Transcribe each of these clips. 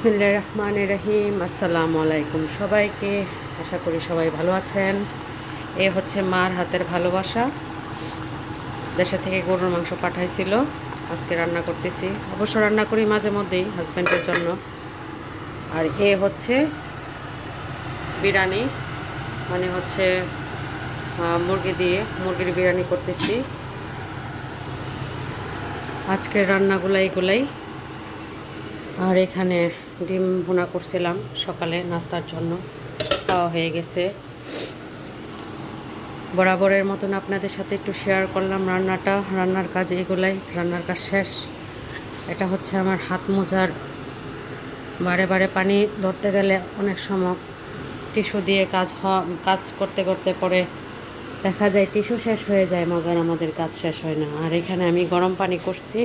বিসমিল্লা রহমান রহিম। আসসালামু আলাইকুম সবাইকে। আশা করি সবাই ভালো আছেন। এ হচ্ছে মার হাতের ভালোবাসা। দেশে থেকে গরুর মাংস পাঠাইছিল। আজকে রান্না করতেছি। অবশ্য রান্না করি মাঝে মধ্যেই হাজব্যান্ডের জন্য। আর এ হচ্ছে বিরিয়ানি। মানে হচ্ছে মুরগি দিয়ে মুরগির বিরিয়ানি করতেছি। আজকের রান্নাগুলো এগুলাই। আর এখানে ডিম ভুনা করছিলাম সকালে নাস্তার জন্য। খাওয়া হয়ে গেছে। বরাবরের মতন আপনাদের সাথে একটু শেয়ার করলাম রান্নাটা, রান্নার কাজ এগুলাই, রান্নার কাজ শেষ। এটা হচ্ছে আমার হাত মোজার বারে বারে পানি ধরতে গেলে অনেক সময় টিস্যু দিয়ে কাজ কাজ করতে করতে পরে দেখা যায় টিস্যু শেষ হয়ে যায়, মগার আমাদের কাজ শেষ হয় না। আর এখানে আমি গরম পানি করছি।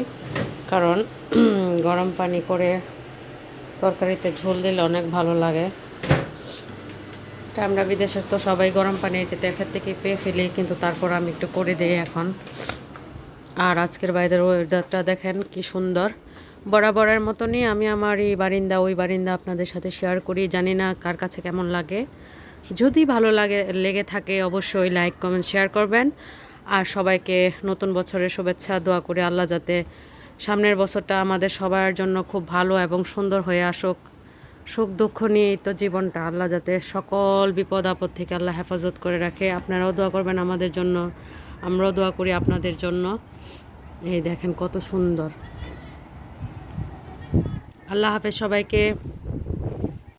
কারণ গরম পানি করে তরকারিতে ঝোল দিলে অনেক ভালো লাগে। এটা আমরা বিদেশে তো সবাই গরম পানি যে ট্যাপের থেকে পেয়ে ফেলি, কিন্তু তারপর আমি একটু করে দিই এখন। আর আজকের বাইরের ওয়েদারটা দেখেন কি সুন্দর। বরাবরের মতনই আমি আমার এই বারিন্দা, ওই বারিন্দা আপনাদের সাথে শেয়ার করি। জানি না কার কাছে কেমন লাগে। যদি ভালো লাগে, লেগে থাকে অবশ্যই লাইক কমেন্ট শেয়ার করবেন। আর সবাইকে নতুন বছরের শুভেচ্ছা, দোয়া করে আল্লাহ যাতে সামনের বছরটা আমাদের সবার জন্য খুব ভালো এবং সুন্দর হয়ে আসুক। সুখ দুঃখ নিয়েই তো জীবনটা, আল্লাহ যাতে সকল বিপদ আপদ থেকে আল্লাহ হেফাজত করে রাখে। আপনারাও দোয়া করবেন আমাদের জন্য, আমরাও দোয়া করি আপনাদের জন্য। এই দেখেন কত সুন্দর। আল্লাহ হাফেজ সবাইকে।